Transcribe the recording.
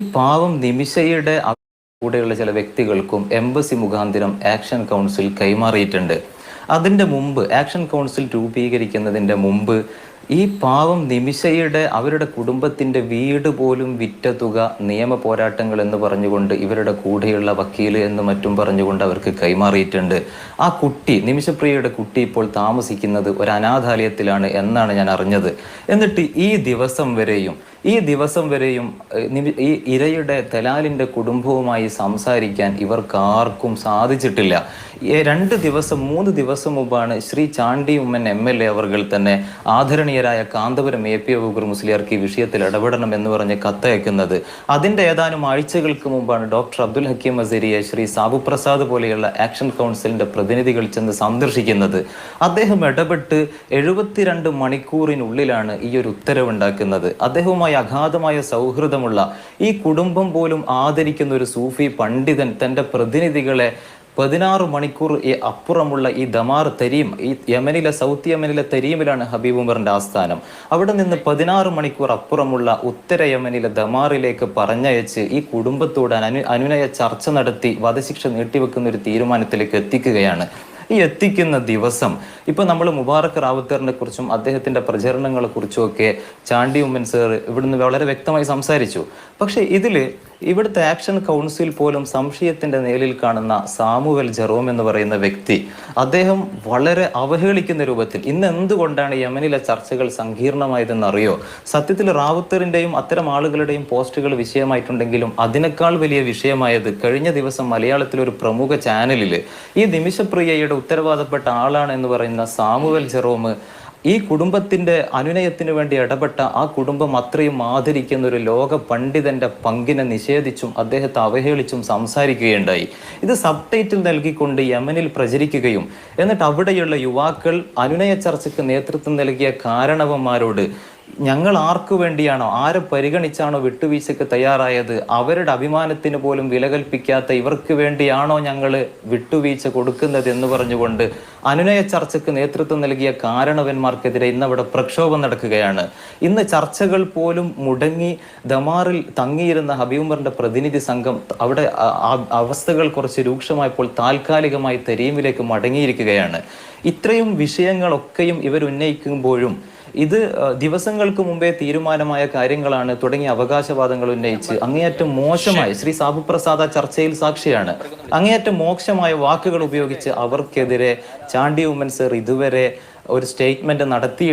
പാവം നിമിഷയുടെ കൂടെയുള്ള ചില വ്യക്തികൾക്കും എംബസി മുഖാന്തിരം ആക്ഷൻ കൗൺസിൽ കൈമാറിയിട്ടുണ്ട്. അതിന്റെ മുമ്പ് ആക്ഷൻ കൗൺസിൽ രൂപീകരിക്കുന്നതിന്റെ മുമ്പ് ഈ പാവം നിമിഷയുടെ അവരുടെ കുടുംബത്തിന്റെ വീട് പോലും വിറ്റ തുക നിയമ പോരാട്ടങ്ങൾ എന്ന് പറഞ്ഞുകൊണ്ട് ഇവരുടെ കൂടെയുള്ള വക്കീൽ എന്ന് മറ്റും പറഞ്ഞുകൊണ്ട് അവർക്ക് കൈമാറിയിട്ടുണ്ട്. ആ കുട്ടി നിമിഷപ്രിയയുടെ കുട്ടി ഇപ്പോൾ താമസിക്കുന്നത് ഒരു അനാഥാലയത്തിലാണ് എന്നാണ് ഞാൻ അറിഞ്ഞത്. എന്നിട്ട് ഈ ദിവസം വരെയും ഈ ദിവസം വരെയും ഈ ഇരയുടെ തലാലിന്റെ കുടുംബവുമായി സംസാരിക്കാൻ ഇവർക്ക് ആർക്കും സാധിച്ചിട്ടില്ല രണ്ട് ദിവസം മൂന്ന് ദിവസം മുമ്പാണ് Shri Chandy Oommen M L A അവർ തന്നെ ആദരണീയരായ കാന്തപുരം എ പി അബൂബക്കർ മുസ്ലിയാർക്ക് ഈ വിഷയത്തിൽ ഇടപെടണം എന്ന് പറഞ്ഞ് കത്തയക്കുന്നത്. അതിന്റെ ഏതാനും ആഴ്ചകൾക്ക് മുമ്പാണ് ഡോക്ടർ അബ്ദുൽ ഹക്കീം അസരിയെ ശ്രീ സാബു പ്രസാദ് പോലെയുള്ള ആക്ഷൻ കൗൺസിലിന്റെ പ്രതിനിധികൾ ചെന്ന് സന്ദർശിക്കുന്നത്. അദ്ദേഹം ഇടപെട്ട് എഴുപത്തിരണ്ട് മണിക്കൂറിനുള്ളിലാണ് ഈ ഒരു ഉത്തരവുണ്ടാക്കുന്നത്. അദ്ദേഹവുമായി അഗാധമായ സൗഹൃദമുള്ള ഈ കുടുംബം പോലും ആദരിക്കുന്ന ഒരു സൂഫി പണ്ഡിതൻ തന്റെ പ്രതിനിധികളെ പതിനാറ് മണിക്കൂർ ഈ അപ്പുറമുള്ള ഈ ദമാർ തരീം ഈ യമനിലെ സൗത്ത് യമനിലെ തരീമിലാണ് ഹബീബ് ഉമറിന്റെ ആസ്ഥാനം. അവിടെ നിന്ന് പതിനാറ് മണിക്കൂർ അപ്പുറമുള്ള ഉത്തര യമനിലെ ദമാറിലേക്ക് പറഞ്ഞയച്ച് ഈ കുടുംബത്തോട് അനു അനുനയ ചർച്ച നടത്തി വധശിക്ഷ നീട്ടിവെക്കുന്ന ഒരു തീരുമാനത്തിലേക്ക് എത്തിക്കുകയാണ്. ഈ എത്തിക്കുന്ന ദിവസം ഇപ്പൊ നമ്മൾ മുബാറക് റാവുത്തറിനെ കുറിച്ചും അദ്ദേഹത്തിന്റെ പ്രചരണങ്ങളെ കുറിച്ചും ഒക്കെ ചാണ്ടി ഉമ്മൻ സാർ ഇവിടുന്ന് വളരെ വ്യക്തമായി സംസാരിച്ചു. പക്ഷെ ഇതിൽ ഇവിടുത്തെ ആക്ഷൻ കൗൺസിൽ പോലും സംശയത്തിന്റെ നേലിൽ കാണുന്ന സാമുവൽ ജെറോം എന്ന് പറയുന്ന വ്യക്തി അദ്ദേഹം വളരെ അവഹേളിക്കുന്ന രൂപത്തിൽ ഇന്ന് എന്തുകൊണ്ടാണ് യമനിലെ ചർച്ചകൾ സങ്കീർണമായതെന്ന് അറിയോ സത്യത്തിൽ റാവുത്തറിന്റെയും അത്തരം ആളുകളുടെയും പോസ്റ്റുകൾ വിഷയമായിട്ടുണ്ടെങ്കിലും അതിനേക്കാൾ വലിയ വിഷയമായത് കഴിഞ്ഞ ദിവസം മലയാളത്തിലെ ഒരു പ്രമുഖ ചാനലിൽ ഈ നിമിഷപ്രിയയുടെ ഉത്തരവാദപ്പെട്ട ആളാണ് എന്ന് പറയുന്ന സാമുവൽ ജെറോം ഈ കുടുംബത്തിന്റെ അനുനയത്തിന് വേണ്ടി ഇടപെട്ട ആ കുടുംബം അത്രയും ആദരിക്കുന്ന ഒരു ലോക പണ്ഡിതന്റെ പങ്കിനെ നിഷേധിച്ചും അദ്ദേഹത്തെ അവഹേളിച്ചും സംസാരിക്കുകയുണ്ടായി. ഇത് സബ് ടൈറ്റിൽ നൽകിക്കൊണ്ട് യമനിൽ പ്രചരിക്കുകയും എന്നിട്ട് അവിടെയുള്ള യുവാക്കൾ അനുനയ ചർച്ചയ്ക്ക് നേതൃത്വം നൽകിയ കാരണവന്മാരോട് ഞങ്ങൾ ആർക്കു വേണ്ടിയാണോ? ആരെ പരിഗണിച്ചാണോ വിട്ടുവീഴ്ചയ്ക്ക് തയ്യാറായത്? അവരുടെ അഭിമാനത്തിന് പോലും വില കൽപ്പിക്കാത്ത ഇവർക്ക് വേണ്ടിയാണോ ഞങ്ങൾ വിട്ടുവീഴ്ച കൊടുക്കുന്നത് എന്ന് പറഞ്ഞുകൊണ്ട് അനുനയ ചർച്ചയ്ക്ക് നേതൃത്വം നൽകിയ കാരണവന്മാർക്കെതിരെ ഇന്ന് അവിടെ പ്രക്ഷോഭം നടക്കുകയാണ്. ഇന്ന് ചർച്ചകൾ പോലും മുടങ്ങി ദമാറിൽ തങ്ങിയിരുന്ന ഹബീബറിന്റെ പ്രതിനിധി സംഘം അവിടെ അവസ്ഥകൾ കുറച്ച് രൂക്ഷമായപ്പോൾ താൽക്കാലികമായി തെരീമിലേക്ക് മടങ്ങിയിരിക്കുകയാണ്. ഇത്രയും വിഷയങ്ങളൊക്കെയും ഇവർ ഉന്നയിക്കുമ്പോഴും ഇത് ദിവസങ്ങൾക്ക് മുമ്പേ തീരുമാനമായ കാര്യങ്ങളാണ് തുടങ്ങിയ അവകാശവാദങ്ങൾ ഉന്നയിച്ച് അങ്ങേയറ്റം മോശമായി ശ്രീ സാബു പ്രസാദ ചർച്ചയിൽ സാക്ഷിയാണ്. അങ്ങേയറ്റം മോശമായ വാക്കുകൾ ഉപയോഗിച്ച് അവർക്കെതിരെ ചാണ്ടി ഉമ്മൻ സർ ഇതുവരെ ഒരു സ്റ്റേറ്റ്മെന്റ് നടത്തി